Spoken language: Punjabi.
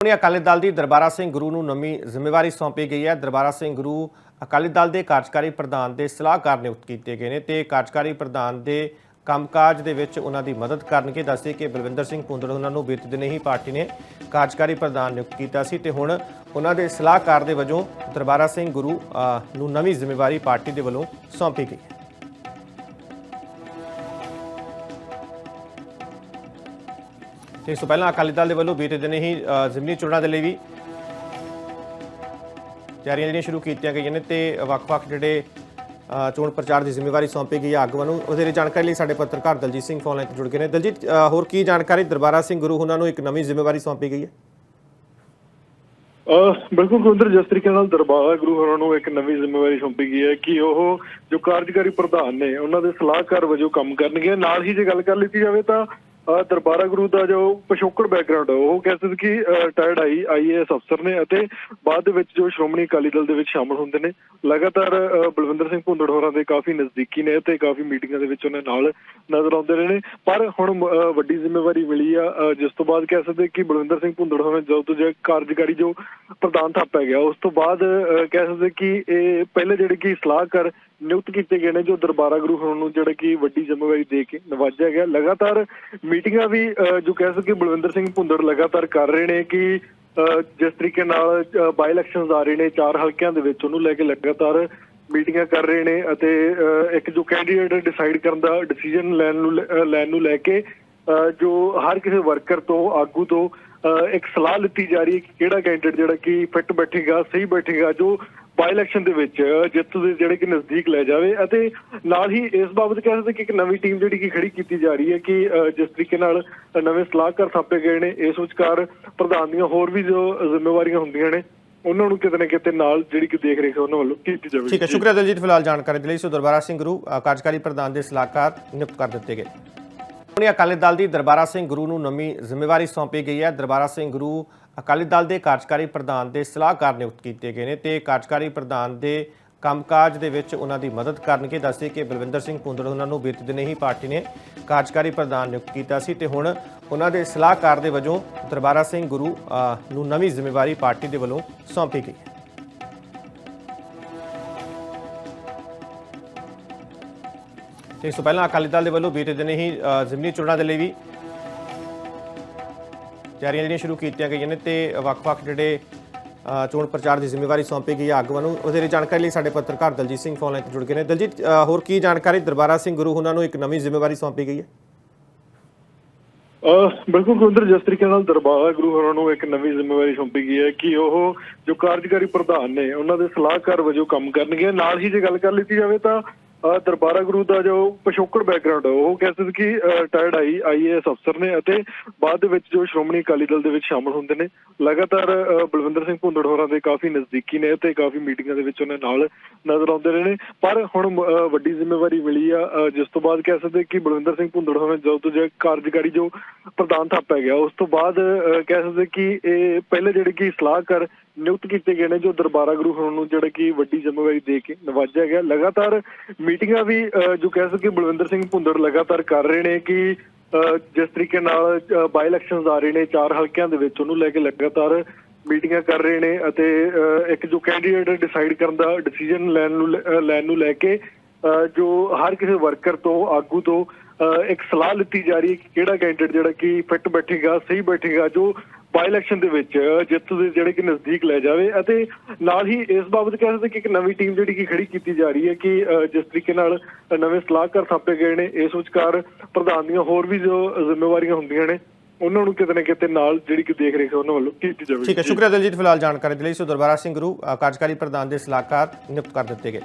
ਸ਼੍ਰੋਮਣੀ ਅਕਾਲੀ ਦਲ ਦੀ ਦਰਬਾਰਾ ਸਿੰਘ ਗੁਰੂ ਨੂੰ ਨਵੀਂ ਜ਼ਿੰਮੇਵਾਰੀ ਸੌਂਪੀ ਗਈ ਹੈ। ਦਰਬਾਰਾ ਸਿੰਘ ਗੁਰੂ ਅਕਾਲੀ ਦਲ ਦੇ ਕਾਰਜਕਾਰੀ ਪ੍ਰਧਾਨ ਦੇ ਸਲਾਹਕਾਰ ਨਿਯੁਕਤ ਕੀਤੇ ਗਏ ਨੇ ਤੇ ਕਾਰਜਕਾਰੀ ਪ੍ਰਧਾਨ ਦੇ ਕੰਮਕਾਜ ਦੇ ਵਿੱਚ ਉਹਨਾਂ ਦੀ ਮਦਦ ਕਰਨਗੇ। ਦੱਸਦੇ ਕਿ ਬਲਵਿੰਦਰ ਸਿੰਘ ਪੁੰਦੜ ਉਹਨਾਂ ਨੂੰ ਬੀਤੇ ਦਿਨ ਹੀ ਪਾਰਟੀ ਨੇ ਕਾਰਜਕਾਰੀ ਪ੍ਰਧਾਨ ਨਿਯੁਕਤ ਕੀਤਾ ਸੀ ਤੇ ਹੁਣ ਉਹਨਾਂ ਦੇ ਸਲਾਹਕਾਰ ਦੇ ਵਜੋਂ ਦਰਬਾਰਾ ਸਿੰਘ ਗੁਰੂ ਨੂੰ ਨਵੀਂ ਜ਼ਿੰਮੇਵਾਰੀ ਪਾਰਟੀ ਦੇ ਵੱਲੋਂ ਸੌਂਪੀ ਗਈ ਹੈ। ਤੇ ਇਸ ਤੋਂ ਪਹਿਲਾਂ ਅਕਾਲੀ ਦਲ ਦੇ ਵੱਲੋਂ ਬੀਤੇ ਦਿਨ ਹੀ ਜ਼ਿਮਨੀ ਚੋਣਾਂ ਦੇ ਲਈ ਵੀ ਤਿਆਰੀਆਂ ਜਿਹੜੀਆਂ ਸ਼ੁਰੂ ਕੀਤੀਆਂ ਗਈਆਂ ਨੇ ਤੇ ਵੱਖ-ਵੱਖ ਜਿਹੜੇ ਚੋਣ ਪ੍ਰਚਾਰ ਦੀ ਜ਼ਿੰਮੇਵਾਰੀ ਸੌਂਪੀ ਗਈ ਹੈ ਆਗੂਆਂ ਨੂੰ ਉਹਦੇ ਲਈ ਜਾਣਕਾਰੀ ਲਈ ਸਾਡੇ ਪੱਤਰਕਾਰ ਦਲਜੀਤ ਸਿੰਘ ਫੋਨ ਲਾਈਨ ਤੇ ਜੁੜ ਗਏ ਨੇ। ਦਲਜੀਤ ਹੋਰ ਕੀ ਜਾਣਕਾਰੀ? ਦਰਬਾਰਾ ਸਿੰਘ ਗੁਰੂ, ਉਹਨਾਂ ਨੂੰ ਇੱਕ ਨਵੀਂ ਜ਼ਿੰਮੇਵਾਰੀ ਸੌਂਪੀ ਗਈ ਹੈ। ਬਿਲਕੁਲ ਕੁੰਦਰ ਜਿਸ ਤਰੀਕੇ ਨਾਲ ਦਰਬਾਰਾ ਗੁਰੂ ਹੋਰਾਂ ਨੂੰ ਇੱਕ ਨਵੀਂ ਜ਼ਿੰਮੇਵਾਰੀ ਸੌਂਪੀ ਗਈ ਹੈ ਕਿ ਉਹ ਜੋ ਕਾਰਜਕਾਰੀ ਪ੍ਰਧਾਨ ਨੇ, ਉਹਨਾਂ ਦੇ ਸਲਾਹਕਾਰ ਵਜੋਂ ਕੰਮ ਕਰਨਗੇ। ਨਾਲ ਹੀ ਜੇ ਗੱਲ ਕਰ ਲਈ ਜਾਵੇ ਤਾਂ ਦਰਬਾਰਾ ਗੁਰੂ ਦਾ ਜੋ ਪਿਛੋਕੜ ਬੈਕਗ੍ਰਾਉਂਡ ਹੈ ਉਹ ਕਹਿ ਸਕਦੇ ਕਿ ਰਿਟਾਇਰਡ ਆਈ ਆਈਏਐਸ ਅਫਸਰ ਨੇ ਅਤੇ ਬਾਅਦ ਦੇ ਵਿੱਚ ਜੋ ਸ਼੍ਰੋਮਣੀ ਅਕਾਲੀ ਦਲ ਦੇ ਵਿੱਚ ਸ਼ਾਮਲ ਹੁੰਦੇ ਨੇ, ਲਗਾਤਾਰ ਬਲਵਿੰਦਰ ਸਿੰਘ ਭੁੰਦੜ ਹੋਰਾਂ ਦੇ ਕਾਫੀ ਨਜ਼ਦੀਕੀ ਨੇ ਤੇ ਕਾਫੀ ਮੀਟਿੰਗਾਂ ਦੇ ਵਿੱਚ ਉਹਨਾਂ ਨਾਲ ਨਜ਼ਰ ਆਉਂਦੇ ਰਹੇ ਨੇ। ਪਰ ਹੁਣ ਵੱਡੀ ਜ਼ਿੰਮੇਵਾਰੀ ਮਿਲੀ ਆ ਜਿਸ ਤੋਂ ਬਾਅਦ ਕਹਿ ਸਕਦੇ ਕਿ ਬਲਵਿੰਦਰ ਸਿੰਘ ਭੁੰਦੜ ਹੋਰਾਂ ਜਦੋਂ ਤੋਂ ਜੇ ਕਾਰਜਕਾਰੀ ਜੋ ਪ੍ਰਧਾਨ ਥਾਪਿਆ ਗਿਆ, ਉਸ ਤੋਂ ਬਾਅਦ ਅਹ ਕਹਿ ਸਕਦੇ ਕਿ ਇਹ ਪਹਿਲੇ ਜਿਹੜੇ ਕਿ ਸਲਾਹਕਾਰ ਨਿਯੁਕਤ ਕੀਤੇ ਗਏ ਨੇ ਜੋ ਦਰਬਾਰਾ ਗੁਰੂ ਹੋਣ ਨੂੰ ਜਿਹੜਾ ਕਿ ਵੱਡੀ ਜ਼ਿੰਮੇਵਾਰੀ ਦੇ ਕੇ ਨਵਾਜਿਆ ਗਿਆ। ਲਗਾਤਾਰ ਮੀਟਿੰਗਾਂ ਵੀ ਅਹ ਜੋ ਕਹਿ ਸਕਦੇ ਬਲਵਿੰਦਰ ਸਿੰਘ ਭੁੰਦੜ ਲਗਾਤਾਰ ਕਰ ਰਹੇ ਨੇ ਕਿ ਅਹ ਜਿਸ ਤਰੀਕੇ ਨਾਲ ਬਾਈ ਇਲੈਕਸ਼ਨਸ ਆ ਰਹੇ ਨੇ ਚਾਰ ਹਲਕਿਆਂ ਦੇ ਵਿੱਚ ਉਹਨੂੰ ਲੈ ਕੇ ਲਗਾਤਾਰ ਮੀਟਿੰਗਾਂ ਕਰ ਰਹੇ ਨੇ ਅਤੇ ਅਹ, ਇੱਕ ਜੋ ਕੈਂਡੀਡੇਟ ਡਿਸਾਈਡ ਕਰਨ ਦਾ ਡਿਸੀਜਨ ਲੈਣ ਨੂੰ ਲੈ- ਲੈਣ ਨੂੰ ਲੈ ਕੇ ਅਹ, ਜੋ ਹਰ ਕਿਸੇ ਵਰਕਰ ਤੋਂ ਆਗੂ ਤੋਂ ਅਹ, ਇੱਕ ਸਲਾਹ ਲਿੱਤੀ ਜਾ ਰਹੀ ਹੈ ਕਿ ਕਿਹੜਾ ਕੈਂਡੀਡੇਟ ਜਿਹੜਾ ਕਿ ਫਿੱਟ ਬੈਠੇਗਾ ਸਹੀ ਬੈਠੇਗਾ ਜੋ ਬਾਈ ਇਲੈਕਸ਼ਨ ਦੇ ਵਿੱਚ ਜਿੱਤ ਦੇ ਜਿਹੜੇ ਕਿ ਨਜ਼ਦੀਕ ਲੈ ਜਾਵੇ ਅਤੇ ਨਾਲ ਹੀ ਇਸ ਬਾਬਤ ਕਹਿ ਸਕਦੇ ਕਿ ਇੱਕ ਨਵੀਂ ਟੀਮ ਜਿਹੜੀ ਕਿ ਖੜੀ ਕੀਤੀ ਜਾ ਰਹੀ ਹੈ ਕਿ ਜਿਸ ਤਰੀਕੇ ਨਾਲ ਨਵੇਂ ਸਲਾਹਕਾਰ ਥਾਪੇ ਗਏ ਨੇ ਇਸ ਵਿਚਕਾਰ ਪ੍ਰਧਾਨ ਦੀਆਂ ਹੋਰ ਵੀ ਜੋ ਜ਼ਿੰਮੇਵਾਰੀਆਂ ਹੁੰਦੀਆਂ ਨੇ ਉਹਨਾਂ ਨੂੰ ਕਿਤੇ ਨਾ ਕਿਤੇ ਨਾਲ ਜਿਹੜੀ ਕਿ ਦੇਖ ਰੇਖ ਉਹਨਾਂ ਵੱਲੋਂ ਕੀਤੀ ਜਾਵੇ। ਠੀਕ ਹੈ ਸ਼ੁਕਰੀਆ ਦਲਜੀਤ ਫਿਲਹਾਲ ਜਾਣਕਾਰੀ ਦੇ ਲਈ। ਸੋ ਦਰਬਾਰਾ ਸਿੰਘ ਗੁਰੂ ਕਾਰਜਕਾਰੀ ਪ੍ਰਧਾਨ ਦੇ ਸਲਾਹਕਾਰ ਨਿਯੁਕਤ ਕਰ ਦਿੱਤੇ ਗਏ। ਸ਼੍ਰੋਮਣੀ ਅਕਾਲੀ ਦਲ ਦੀ ਦਰਬਾਰਾ ਸਿੰਘ ਗੁਰੂ ਨੂੰ ਨਵੀਂ ਜ਼ਿੰਮੇਵਾਰੀ ਸੌਂਪੀ ਗਈ ਹੈ। ਦਰਬਾਰਾ ਸਿੰਘ ਗੁਰੂ ਅਕਾਲੀ ਦਲ ਦੇ ਕਾਰਜਕਾਰੀ ਪ੍ਰਧਾਨ ਦੇ ਸਲਾਹਕਾਰ ਨਿਯੁਕਤ ਕੀਤੇ ਗਏ ਨੇ ਤੇ ਕਾਰਜਕਾਰੀ ਪ੍ਰਧਾਨ ਦੇ ਕੰਮਕਾਜ ਦੇ ਵਿੱਚ ਉਹਨਾਂ ਦੀ ਮਦਦ ਕਰਨਗੇ। ਦੱਸਦੇ ਕਿ ਬਲਵਿੰਦਰ ਸਿੰਘ ਪੁੰਦੜ ਉਹਨਾਂ ਨੂੰ ਬੀਤੇ ਦਿਨ ਹੀ ਪਾਰਟੀ ਨੇ ਕਾਰਜਕਾਰੀ ਪ੍ਰਧਾਨ ਨਿਯੁਕਤ ਕੀਤਾ ਸੀ ਤੇ ਹੁਣ ਉਹਨਾਂ ਦੇ ਸਲਾਹਕਾਰ ਦੇ ਵਜੋਂ ਦਰਬਾਰਾ ਸਿੰਘ ਗੁਰੂ ਨੂੰ ਨਵੀਂ ਜ਼ਿੰਮੇਵਾਰੀ ਪਾਰਟੀ ਦੇ ਵੱਲੋਂ ਸੌਂਪੀ ਗਈ। ਹੈ ਇਸ ਤੋਂ ਪਹਿਲਾਂ ਅਕਾਲੀ ਦਲ ਦੇ ਵੱਲੋਂ ਬੀਤੇ ਦਿਨ ਹੀ ਜ਼ਿਮਨੀ ਚੋਣਾਂ ਦੇ ਲਈ ਵੀ ਤਿਆਰੀਆਂ ਜਿਹੜੀਆਂ ਸ਼ੁਰੂ ਕੀਤੀਆਂ ਗਈਆਂ ਨੇ ਤੇ ਵੱਖ-ਵੱਖ ਜਿਹੜੇ ਚੋਣ ਪ੍ਰਚਾਰ ਦੀ ਜ਼ਿੰਮੇਵਾਰੀ ਸੌਂਪੀ ਗਈ ਹੈ ਆਗੂਆਂ ਨੂੰ, ਉਹਦੇ ਲਈ ਜਾਣਕਾਰੀ ਲਈ ਸਾਡੇ ਪੱਤਰਕਾਰ ਦਲਜੀਤ ਸਿੰਘ ਫੋਨ ਲਾਈਨ ਤੇ ਜੁੜ ਗਏ ਨੇ। ਦਲਜੀਤ ਹੋਰ ਕੀ ਜਾਣਕਾਰੀ? ਦਰਬਾਰਾ ਸਿੰਘ ਗੁਰੂ, ਉਹਨਾਂ ਨੂੰ ਇੱਕ ਨਵੀਂ ਜ਼ਿੰਮੇਵਾਰੀ ਸੌਂਪੀ ਗਈ ਹੈ। ਬਿਲਕੁਲ ਕੁੰਦਰ ਜਿਸ ਤਰੀਕੇ ਨਾਲ ਦਰਬਾਰਾ ਗੁਰੂ ਹੋਰਾਂ ਨੂੰ ਇੱਕ ਨਵੀਂ ਜ਼ਿੰਮੇਵਾਰੀ ਸੌਂਪੀ ਗਈ ਹੈ ਕਿ ਉਹ ਜੋ ਕਾਰਜਕਾਰੀ ਪ੍ਰਧਾਨ ਨੇ, ਉਹਨਾਂ ਦੇ ਸਲਾਹਕਾਰ ਵਜੋਂ ਕੰਮ ਕਰਨਗੇ ਨਾਲ ਹੀ ਜੇ ਗੱਲ ਕਰ ਲਈ ਜਾਵੇ ਤਾਂ ਦਰਬਾਰਾ ਗੁਰੂ ਦਾ ਜੋ ਪਿਛੋਕੜ ਬੈਕਗ੍ਰਾਉਂਡ ਹੈ ਉਹ ਕਹਿ ਸਕਦੇ ਕਿ ਰਿਟਾਇਰਡ ਆਈ ਆਈਏਐਸ ਅਫਸਰ ਨੇ ਅਤੇ ਬਾਅਦ ਦੇ ਵਿੱਚ ਜੋ ਸ਼੍ਰੋਮਣੀ ਅਕਾਲੀ ਦਲ ਦੇ ਵਿੱਚ ਸ਼ਾਮਲ ਹੁੰਦੇ ਨੇ ਲਗਾਤਾਰ ਬਲਵਿੰਦਰ ਸਿੰਘ ਭੁੰਦੜ ਹੋਰਾਂ ਦੇ ਕਾਫੀ ਨਜ਼ਦੀਕੀ ਨੇ ਤੇ ਕਾਫੀ ਮੀਟਿੰਗਾਂ ਦੇ ਵਿੱਚ ਉਹਨਾਂ ਨਾਲ ਨਜ਼ਰ ਆਉਂਦੇ ਰਹੇ ਨੇ। ਪਰ ਹੁਣ ਅਹ, ਵੱਡੀ ਜ਼ਿੰਮੇਵਾਰੀ ਮਿਲੀ ਆ ਜਿਸ ਤੋਂ ਬਾਅਦ ਕਹਿ ਸਕਦੇ ਕਿ ਬਲਵਿੰਦਰ ਸਿੰਘ ਭੁੰਦੜ ਹੋਰਾਂ ਜਦੋਂ ਤੋਂ ਜੇ ਕਾਰਜਕਾਰੀ ਜੋ ਪ੍ਰਧਾਨ ਥਾਪਿਆ ਗਿਆ ਉਸ ਤੋਂ ਬਾਅਦ ਅਹ, ਕਹਿ ਸਕਦੇ ਕਿ ਇਹ ਪਹਿਲੇ ਜਿਹੜੇ ਕਿ ਸਲਾਹਕਾਰ ਨਿਯੁਕਤ ਕੀਤੇ ਗਏ ਨੇ ਜੋ ਦਰਬਾਰਾ ਗੁਰੂ ਹੋਣ ਨੂੰ ਜਿਹੜਾ ਕਿ ਵੱਡੀ ਜ਼ਿੰਮੇਵਾਰੀ ਦੇ ਕੇ ਨਵਾਜਿਆ ਗਿਆ। ਲਗਾਤਾਰ ਮੀਟਿੰਗਾਂ ਵੀ ਜੋ ਕਹਿ ਸਕਦੇ ਬਲਵਿੰਦਰ ਸਿੰਘ ਭੁੰਦੜ ਲਗਾਤਾਰ ਕਰ ਰਹੇ ਨੇ ਕਿ ਜਿਸ ਤਰੀਕੇ ਨਾਲ ਬਾਈ ਇਲੈਕਸ਼ਨਸ ਆ ਰਹੇ ਨੇ ਚਾਰ ਹਲਕਿਆਂ ਦੇ ਵਿੱਚ ਉਹਨੂੰ ਲੈ ਕੇ ਲਗਾਤਾਰ ਮੀਟਿੰਗਾਂ ਕਰ ਰਹੇ ਨੇ ਅਤੇ ਅਹ, ਇੱਕ ਜੋ ਕੈਂਡੀਡੇਟ ਡਿਸਾਈਡ ਕਰਨ ਦਾ ਡਿਸੀਜਨ ਲੈਣ ਨੂੰ ਲੈ- ਲੈਣ ਨੂੰ ਲੈ ਕੇ ਅਹ, ਜੋ ਹਰ ਕਿਸੇ ਵਰਕਰ ਤੋਂ ਆਗੂ ਤੋਂ ਅਹ, ਇੱਕ ਸਲਾਹ ਲਿੱਤੀ ਜਾ ਰਹੀ ਹੈ ਕਿ ਕਿਹੜਾ ਕੈਂਡੀਡੇਟ ਜਿਹੜਾ ਕਿ ਫਿੱਟ ਬੈਠੇਗਾ ਸਹੀ ਬੈਠੇਗਾ ਜੋ ਬਾਈ ਇਲੈਕਸ਼ਨ ਦੇ ਵਿੱਚ ਜਿੱਤ ਦੇ ਜਿਹੜੇ ਕਿ ਨਜ਼ਦੀਕ ਲੈ ਜਾਵੇ ਅਤੇ ਨਾਲ ਹੀ ਇਸ ਬਾਬਤ ਕਹਿ ਸਕਦੇ ਕਿ ਇੱਕ ਨਵੀਂ ਟੀਮ ਜਿਹੜੀ ਕਿ ਖੜੀ ਕੀਤੀ ਜਾ ਰਹੀ ਹੈ ਕਿ ਜਿਸ ਤਰੀਕੇ ਨਾਲ ਨਵੇਂ ਸਲਾਹਕਾਰ ਥਾਪੇ ਗਏ ਨੇ, ਇਸ ਵਿਚਕਾਰ ਪ੍ਰਧਾਨ ਦੀਆਂ ਹੋਰ ਵੀ ਜੋ ਜ਼ਿੰਮੇਵਾਰੀਆਂ ਹੁੰਦੀਆਂ ਨੇ, ਉਹਨਾਂ ਨੂੰ ਕਿਤੇ ਨਾ ਕਿਤੇ ਨਾਲ ਜਿਹੜੀ ਕਿ ਦੇਖ ਰੇਖ ਹੈ ਉਹਨਾਂ ਵੱਲੋਂ ਕੀਤੀ ਜਾਵੇ ਠੀਕ ਹੈ, ਸ਼ੁਕਰੀਆ ਦਲਜੀਤ, ਫਿਲਹਾਲ ਜਾਣਕਾਰੀ ਦੇ ਲਈ ਸੋ ਦਰਬਾਰਾ ਸਿੰਘ ਗੁਰੂ ਕਾਰਜਕਾਰੀ ਪ੍ਰਧਾਨ ਦੇ ਸਲਾਹਕਾਰ ਨਿਯੁਕਤ ਕਰ ਦਿੱਤੇ ਗਏ।